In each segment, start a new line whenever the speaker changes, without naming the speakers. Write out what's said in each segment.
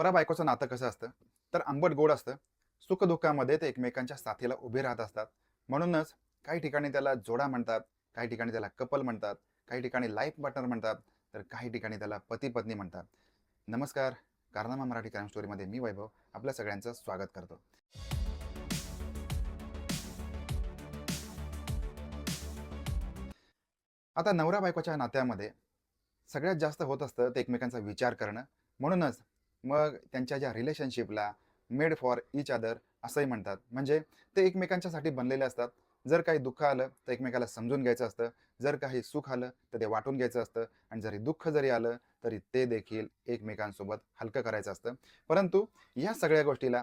नवरा बायकोचं नातं कसं असतं? तर आंबट गोड असतं. सुखदुःखामध्ये ते एकमेकांच्या साथीला उभे राहत असतात. म्हणूनच काही ठिकाणी त्याला जोडा म्हणतात काही ठिकाणी त्याला कपल म्हणतात काही ठिकाणी लाईफ पार्टनर म्हणतात तर काही ठिकाणी त्याला पती पत्नी म्हणतात. नमस्कार कारनामा मराठी क्राईम स्टोरीमध्ये मी वैभव आपल्या सगळ्यांचं स्वागत करतो. आता नवरा बायकोच्या नात्यामध्ये सगळ्यात जास्त होत असतं ते एकमेकांचा विचार करणं. म्हणूनच मग त्यांच्या ज्या रिलेशनशिपला मेड फॉर इच अदर असंही म्हणतात. म्हणजे ते एकमेकांच्यासाठी बनलेले असतात. जर काही दुःख आलं तर एकमेकाला समजून घ्यायचं असतं. जर काही सुख आलं तर ते वाटून घ्यायचं असतं. आणि जरी दुःख जरी आलं तरी ते देखील एकमेकांसोबत हलकं करायचं असतं. परंतु या सगळ्या गोष्टीला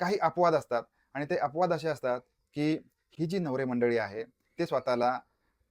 काही अपवाद असतात. आणि ते अपवाद असे असतात की ही जी नवरे मंडळी आहे ते स्वतःला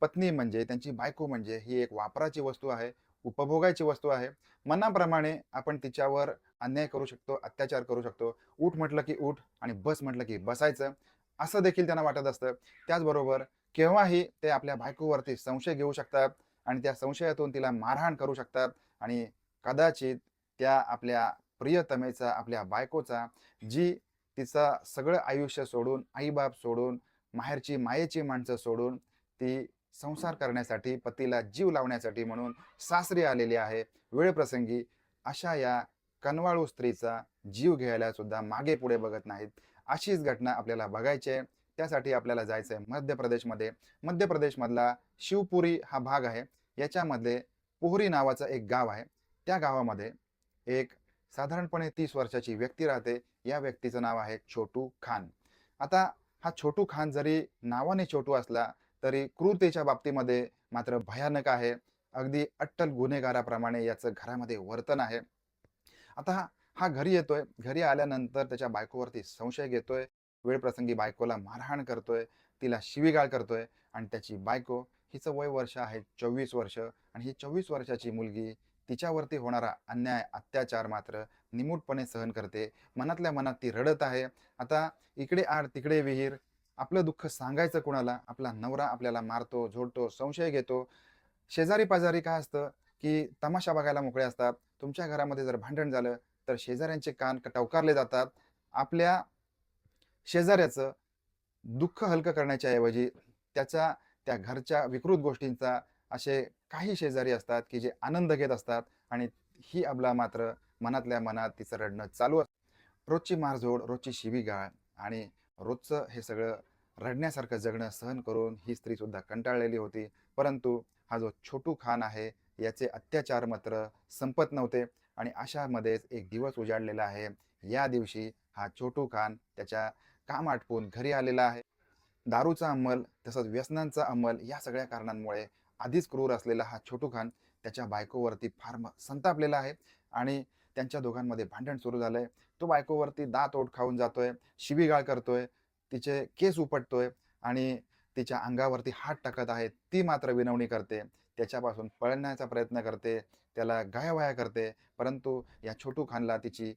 पत्नी म्हणजे त्यांची बायको म्हणजे ही एक वापराची वस्तू आहे. उपभोगायची वस्तू आहे. मनाप्रमाणे आपण तिच्यावर अन्याय करू शकतो अत्याचार करू शकतो. उठ म्हटलं की उठ आणि बस म्हटलं की बसायचं. असं देखील त्यांना वाटत असतं. त्याचबरोबर केव्हाही ते आपल्या बायकोवरती संशय घेऊ शकतात आणि त्या संशयातून तिला मारहाण करू शकतात आणि कदाचित त्या आपल्या प्रियतमेचा आपल्या बायकोचा जी तिचा सगळं आयुष्य सोडून आईबाप सोडून माहेरची मायेची माणसं सोडून ती संसार करण्यासाठी पतीला जीव लावण्यासाठी म्हणून सासरी आलेली आहे. वेळप्रसंगी अशा या कनवाळू स्त्रीचा जीव घ्यायला सुद्धा मागे पुढे बघत नाहीत. अशीच घटना आपल्याला बघायची आहे. त्यासाठी आपल्याला जायचं आहे मध्य प्रदेशमध्ये. मध्य प्रदेशमधला शिवपुरी हा भाग आहे. याच्यामध्ये पोहरी नावाचं एक गाव आहे. त्या गावामध्ये एक साधारणपणे तीस वर्षाची व्यक्ती राहते. या व्यक्तीचं नाव आहे छोटू खान. आता हा छोटू खान जरी नावाने छोटू असला तरी क्रूरतेच्या बाबतीमध्ये मात्र भयानक आहे. अगदी अट्टल गुन्हेगाराप्रमाणे याचं घरामध्ये वर्तन आहे. आता हा घरी येतोय. घरी आल्यानंतर त्याच्या बायकोवरती संशय घेतोय. वेळप्रसंगी बायकोला मारहाण करतोय. तिला शिवीगाळ करतोय. आणि त्याची बायको हिचं वय वर्ष आहे चोवीस वर्ष. आणि ही चोवीस वर्षाची मुलगी तिच्यावरती होणारा अन्याय अत्याचार मात्र निमूटपणे सहन करते. मनातल्या मनात ती रडत आहे. आता इकडे आड तिकडे विहीर आपलं दुःख सांगायचं कुणाला? आपला नवरा आपल्याला मारतो झोडतो संशय घेतो. शेजारी पाजारी काय असतं की तमाशा बघायला मोकळे असतात. तुमच्या घरामध्ये जर भांडण झालं तर शेजाऱ्यांचे कान टवकारले जातात. आपल्या शेजाऱ्याचं दुःख हलकं करण्याच्या ऐवजी त्याचा त्या घरच्या विकृत गोष्टींचा असे काही शेजारी असतात की जे आनंद घेत असतात आणि ही अबला मात्र मनातल्या मनात तिचं रडणं चालू असतं. रोजची मारझोड रोजची शिवीगाळ आणि रोजचं हे सगळं रडण्यासारखं जगणं सहन करून ही स्त्रीसुद्धा कंटाळलेली होती. परंतु हा जो छोटू खान आहे याचे अत्याचार मात्र संपत नव्हते आणि अशामध्येच एक दिवस उजाडलेला आहे. या दिवशी हा छोटू खान त्याच्या काम आटपून घरी आलेला आहे. दारूचा अंमल तसंच व्यसनांचा अंमल या सगळ्या कारणांमुळे आधीच क्रूर असलेला हा छोटू खान त्याच्या बायकोवरती फार संतापलेला आहे आणि त्यांच्या दोघांमध्ये भांडण सुरू झालंय. तो बायकोवरती दात ओट खाऊन जातोय शिवीगाळ करतोय तिचे केस उपटतोय आणि तिच्या अंगावरती हात टाकत आहे ती मात्र विनवणी करते. त्याच्यापासून पळण्याचा प्रयत्न करते त्याला गायावाया करते परंतु या छोटू खानला तिची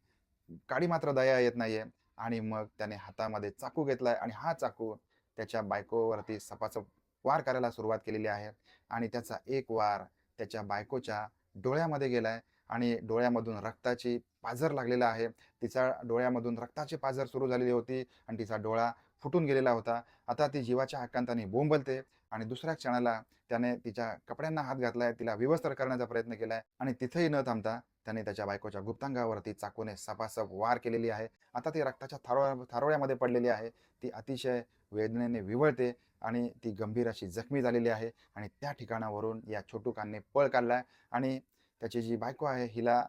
काडी मात्र दया येत नाहीये आणि मग त्याने हातामध्ये चाकू घेतलाय आणि हा चाकू त्याच्या बायकोवरती सपासप वार करायला सुरुवात केलेली आहे आणि त्याचा एक वार त्याच्या बायकोच्या डोळ्यामध्ये गेलाय आणि डोळ्यामधून रक्ताची पाझर लागलेला आहे. तिचा डोळ्यामधून रक्ताची पाझर सुरू झालेली होती आणि तिचा डोळा फुटून गेलेला होता. आता ती जीवाच्या हक्कांताने बोंबलते आणि दुसऱ्या क्षणाला त्याने तिच्या कपड्यांना हात घातलाय तिला विवस्त्र करण्याचा प्रयत्न केलाय आणि तिथेही न थांबता त्याने त्याच्या बायकोच्या गुप्तांगावरती चाकूने सपासप वार केलेली आहे. आता ती रक्ताच्या थारोळ्या थारोळ्यामध्ये पडलेली आहे. ती अतिशय वेदनेने विवळते आणि ती गंभीर अशी जखमी झालेली आहे आणि त्या ठिकाणावरून या छोटूकांनी पळ काढलाय आणि त्याची जी बायको आहे हिला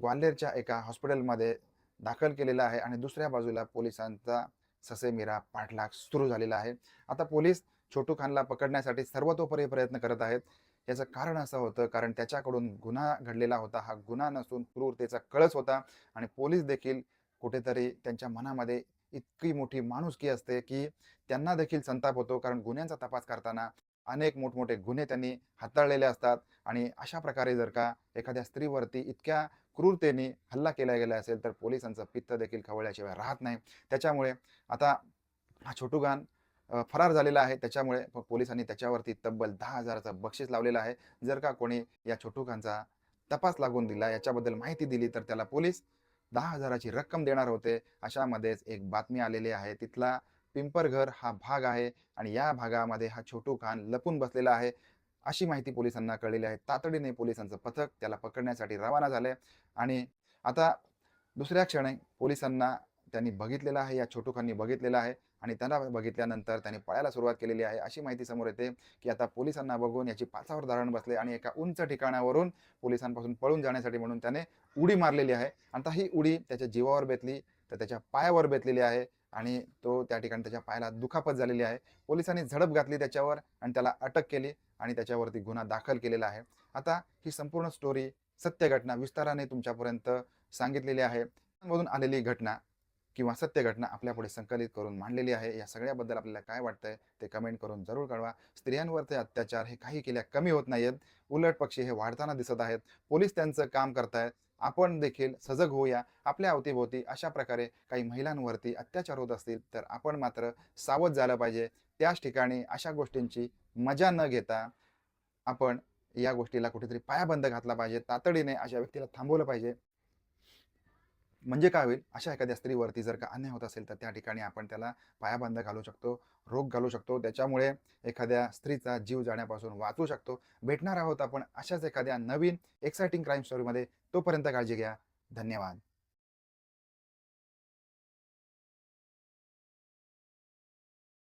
ग्वाल्हेरच्या एका हॉस्पिटलमध्ये दाखल केलेलं आहे आणि दुसऱ्या बाजूला पोलिसांचा ससेमिरा पाठलाग सुरू झालेला आहे. आता पोलीस छोटू खानला पकडण्यासाठी सर्वतोपरी प्रयत्न करत आहेत. याचं कारण असं होतं कारण त्याच्याकडून गुन्हा घडलेला होता. हा गुन्हा नसून क्रूरतेचा कळस होता आणि पोलीस देखील कुठेतरी त्यांच्या मनामध्ये इतकी मोठी माणुसकी असते की त्यांना देखील संताप होतो कारण गुन्ह्यांचा तपास करताना अनेक मोठमोठे गुन्हे त्यांनी हाताळलेले असतात. आणि अशा प्रकारे जर का एखाद्या स्त्रीवरती इतक्या क्रूरतेने हल्ला केला गेला असेल तर पोलिसांचं पित्त देखील खवळल्याशिवाय राहत नाही. त्याच्यामुळे आता हा छोटूगान फरार झालेला आहे. त्याच्यामुळे पोलिसांनी त्याच्यावरती तब्बल दहा हजाराचं बक्षीस लावलेलं आहे. जर का कोणी या छोटूखानचा तपास लागून दिला याच्याबद्दल माहिती दिली तर त्याला पोलीस दहा हजाराची रक्कम देणार होते. अशामध्येच एक बातमी आलेली आहे. तिथला पिंपरघर हा भाग आहे आणि या भागामध्ये हा छोटू खान लपून बसलेला आहे. अशी माहिती पोलिसांना कळलेली आहे. तातडीने पोलिसांचं पथक त्याला पकडण्यासाठी रवाना झाले आणि आता दुसऱ्या क्षणी पोलिसांना त्यांनी बघितलेलं आहे या छोटू खाननी बघितलेलं आहे आणि त्यांना बघितल्यानंतर त्यांनी पळायला सुरुवात केलेली आहे. अशी माहिती समोर येते की आता पोलिसांना बघून याची पाचावर धारण बसले आणि एका उंच ठिकाणावरून पोलिसांपासून पळून जाण्यासाठी म्हणून त्याने उडी मारलेली आहे. आता ही उडी त्याच्या जीवावर बेतली तर त्याच्या पायावर बेतलेली आहे. आणि तो त्या ठिकाणी त्याच्या पायाला दुखापत झालेली आहे. पोलिसांनी झडप घातली त्याच्यावर आणि त्याला अटक केली आणि त्याच्यावरती गुन्हा दाखल केलेला आहे. आता ही संपूर्ण स्टोरी सत्य घटना विस्ताराने तुमच्यापर्यंत सांगितलेली आहे. मधून आलेली घटना किंवा सत्य घटना आपल्यापुढे संकलित करून मांडलेली आहे या सगळ्याबद्दल आपल्याला काय वाटतंय ते कमेंट करून जरूर कळवा. स्त्रियांवरचे अत्याचार हे काही केल्या कमी होत नाहीत उलट पक्षी हे वाढताना दिसत आहेत. पोलीस त्यांचं काम करतायत. आपण देखील सजग होऊया. आपल्या अवतीभोवती अशा प्रकारे काही महिलांवरती अत्याचार होत असतील तर आपण मात्र सावध झालं पाहिजे. त्याच ठिकाणी अशा गोष्टींची मजा न घेता आपण या गोष्टीला कुठेतरी पायाबंद घातला पाहिजे. तातडीने अशा व्यक्तीला थांबवलं पाहिजे. म्हणजे काय होईल? अशा एखाद्या स्त्रीवरती जर का अन्याय होत असेल तर त्या ठिकाणी आपण त्याला पायाबंद घालू शकतो रोग घालू शकतो. त्याच्यामुळे एखाद्या स्त्रीचा जीव जाण्यापासून वाचू शकतो. भेटणार आहोत आपण अशाच एखाद्या नवीन एक्सायटिंग क्राईम स्टोरीमध्ये तोपर्यंत काळजी घ्या. धन्यवाद.